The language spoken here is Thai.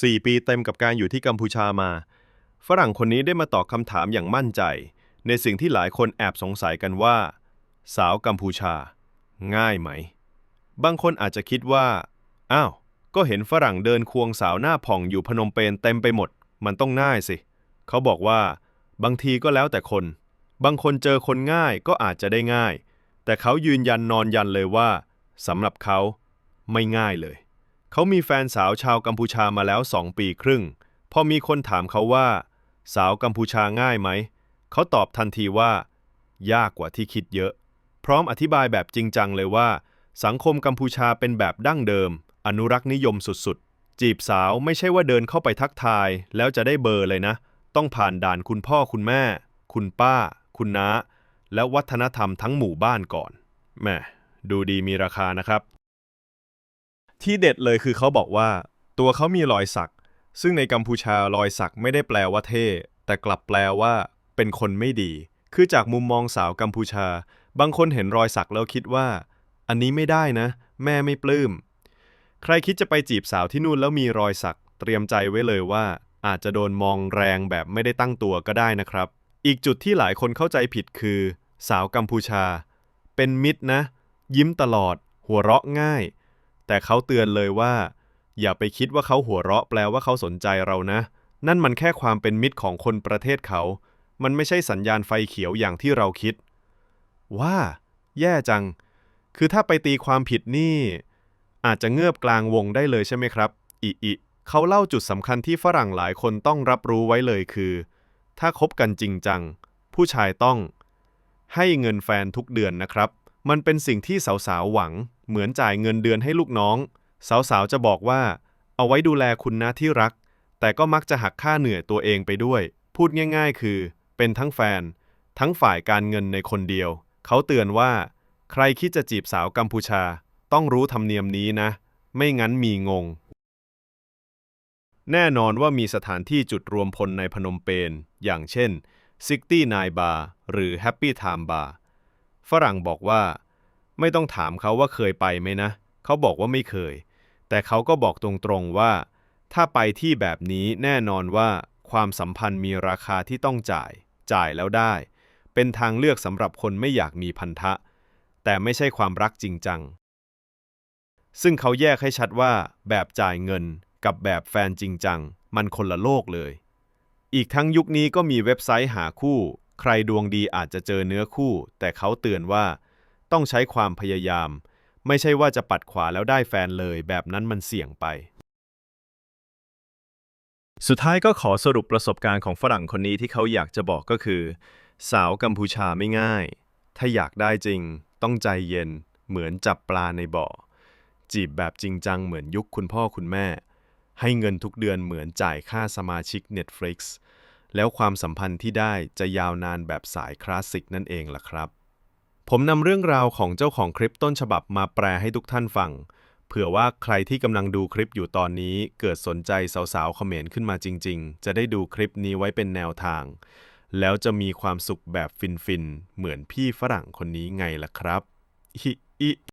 4 ปีเต็มกับการอยู่ที่กัมพูชามา ฝรั่งคนนี้ได้มาตอบคำถามอย่างมั่นใจ ในสิ่งที่หลายคนแอบสงสัยกันว่า สาวกัมพูชา ง่ายไหม บางคนอาจจะคิดว่า อ้าว ก็เห็นฝรั่งเดินควงสาวหน้าผ่องอยู่พนมเปญเต็มไปหมด มันต้องง่ายสิ เขาบอกว่า บางทีก็แล้วแต่คน บางคนเจอคนง่ายก็อาจจะได้ง่าย แต่เขายืนยันนอนยันเลยว่าสำหรับเขาไม่ง่ายเลย เขามีแฟนสาวชาวกัมพูชามาแล้วสองปีครึ่ง พอมีคนถามเขาว่า สาวกัมพูชาง่ายไหม เขาตอบทันทีว่า ยากกว่าที่คิดเยอะ พร้อมอธิบายแบบจริงจังเลยว่า สังคมกัมพูชาเป็นแบบดั้งเดิม อนุรักษ์นิยมสุดๆ จีบสาวไม่ใช่ว่าเดินเข้าไปทักทาย แล้วจะได้เบอร์เลยนะ ต้องผ่านด่านคุณพ่อคุณแม่ คุณป้า คุณน้า และวัฒนธรรมทั้งหมู่บ้านก่อนแหม่ดูดีมีราคานะครับ ที่เด็ดเลยคือเขาบอกว่า ตัวเขามีรอยสัก ซึ่งในกัมพูชารอยสักไม่ได้แปลว่าเท่ แต่กลับแปลว่าเป็นคนไม่ดี คือจากมุมมองสาวกัมพูชา บางคนเห็นรอยสักแล้วคิดว่า อันนี้ไม่ได้นะ แม่ไม่ปลื้ม ใครคิดจะไปจีบสาวที่นู่นแล้วมีรอยสัก เตรียมใจไว้เลยว่า อาจจะโดนมองแรงแบบไม่ได้ตั้งตัวก็ได้นะครับ อีกจุดที่หลายคนเข้าใจผิดคือ สาวกัมพูชา เป็นมิตรนะ ยิ้มตลอด หัวเราะง่าย แต่เขาเตือนเลยว่า อย่าไปคิดว่าเขาหัวเราะแปลว่าเขาสนใจเรานะ นั่นมันแค่ความเป็นมิตรของคนประเทศเขา มันไม่ใช่สัญญาณไฟเขียวอย่างที่เราคิด ว่า แย่จัง คือถ้าไปตีความผิดนี่ อาจจะเงือบกลางวงได้เลยใช่ไหมครับอิอิเขาเล่าจุดสำคัญที่ฝรั่งหลายคนต้องรับรู้ไว้เลยคือ ถ้าคบกันจริงจัง ผู้ชายต้อง ให้เงินแฟนทุกเดือนนะครับ มันเป็นสิ่งที่สาวๆหวัง เหมือนจ่ายเงินเดือนให้ลูกน้อง สาวๆจะบอกว่า เอาไว้ดูแลคุณนะที่รัก แต่ก็มักจะหักค่าเหนื่อยตัวเองไปด้วย พูดง่าย ๆ คือ เป็นทั้งแฟน ทั้งฝ่ายการเงินในคนเดียว เขาเตือนว่า ใครคิดจะจีบสาวกัมพูชา ต้องรู้ธรรมเนียมนี้นะ ไม่งั้นมีงง แน่นอนว่ามีสถานที่จุดรวมพลในพนมเปญอย่างเช่น69 Bar หรือ Happy Time Bar ฝรั่งบอกว่า ไม่ต้องถามเขาว่าเคยไปไหมนะ เขาบอกว่าไม่เคย แต่เขาก็บอกตรงๆว่า ถ้าไปที่แบบนี้แน่นอนว่าความสัมพันธ์มีราคาที่ต้องจ่าย จ่ายแล้วได้ เป็นทางเลือกสำหรับคนไม่อยากมีพันธะ แต่ไม่ใช่ความรักจริงจัง ซึ่งเขาแยกให้ชัดว่า แบบจ่ายเงินกับแบบแฟนจริงจัง มันคนละโลกเลย อีกทั้งยุคนี้ก็มีเว็บไซต์หาคู่ ใครดวงดีอาจจะเจอเนื้อคู่ แต่เขาเตือนว่า ต้องใช้ความพยายาม ไม่ใช่ว่าจะปัดขวาแล้วได้แฟนเลย แบบนั้นมันเสี่ยงไป สุดท้ายก็ขอสรุปประสบการณ์ของฝรั่งคนนี้ที่เขาอยากจะบอกก็คือ สาวกัมพูชาไม่ง่าย ถ้าอยากได้จริง ต้องใจเย็น เหมือนจับปลาในบ่อ จีบแบบจริงจังเหมือนยุคคุณพ่อคุณแม่ ให้เงินทุกเดือนเหมือนจ่ายค่าสมาชิก Netflix แล้วความสัมพันธ์ที่ได้จะยาวนานแบบสายคลาสสิกนั่นเองล่ะครับ ผมนำเรื่องราวของเจ้าของคลิปต้นฉบับมาแปลให้ทุกท่านฟัง เผื่อว่าใครที่กำลังดูคลิปอยู่ตอนนี้ เกิดสนใจสาวๆเขมรขึ้นมาจริง ๆ จะได้ดูคลิปนี้ไว้เป็นแนวทาง แล้วจะมีความสุขแบบฟินๆ เหมือนพี่ฝรั่งคนนี้ไงล่ะครับอิอิ